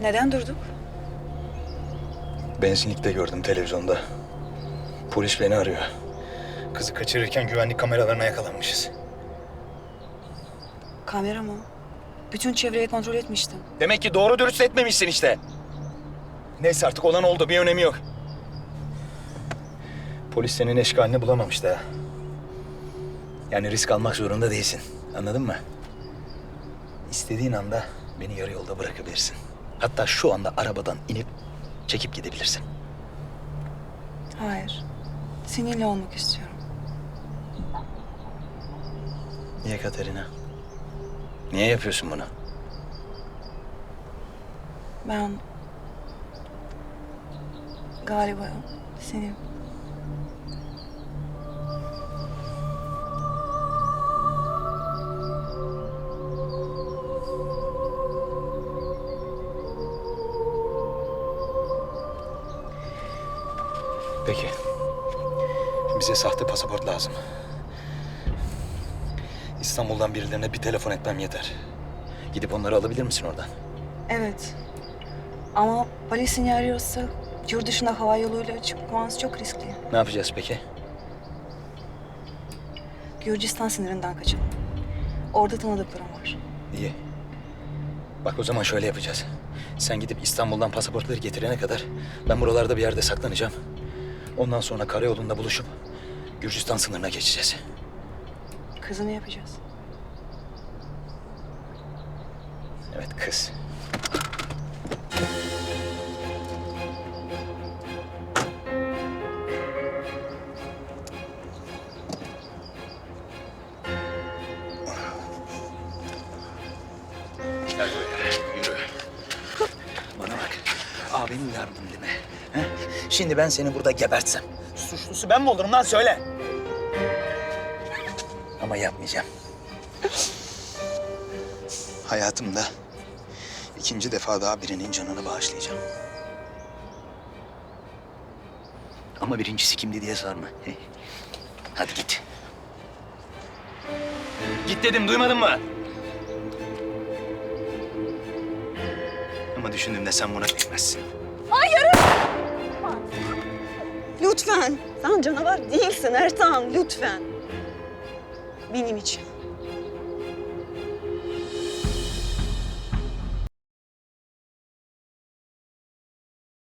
Neden durduk? Benzinlikte gördüm televizyonda. Polis beni arıyor. Kızı kaçırırken güvenlik kameralarına yakalanmışız. Kamera mı? Bütün çevreyi kontrol etmiştim. Demek ki doğru dürüst etmemişsin işte. Neyse artık olan oldu bir önemi yok. Polis senin eşkalini bulamamış daha. Yani risk almak zorunda değilsin. Anladın mı? İstediğin anda beni yarı yolda bırakabilirsin. Hatta şu anda arabadan inip çekip gidebilirsin. Hayır. Seninle olmak istiyorum. Niye Katerina? Niye yapıyorsun bunu? Ben... Galiba seni... Peki. Bize sahte pasaport lazım. İstanbul'dan birilerine bir telefon etmem yeter. Gidip onları alabilir misin oradan? Evet. Ama polis seni arıyorsa yurt dışına hava yoluyla çıkmanız çok riskli. Ne yapacağız peki? Gürcistan sınırından kaçalım. Orada tanıdıklarım var. İyi. Bak o zaman şöyle yapacağız. Sen gidip İstanbul'dan pasaportları getirene kadar ben buralarda bir yerde saklanacağım. Ondan sonra karayolunda buluşup Gürcistan sınırına geçeceğiz. Kızı ne yapacağız? Evet kız. Gel buraya, yürü. Bana bak, abinin yardım değil mi? Şimdi ben seni burada gebertsem, suçlusu ben mi olurum lan söyle. Ama yapmayacağım. Hayatımda ikinci defa daha birinin canını bağışlayacağım. Ama birincisi kimdi diye sorma. Hadi git. Git dedim duymadın mı? Ama düşündüğümde sen buna değmezsin. Lütfen. Sen canavar değilsin Ertan. Lütfen. Benim için.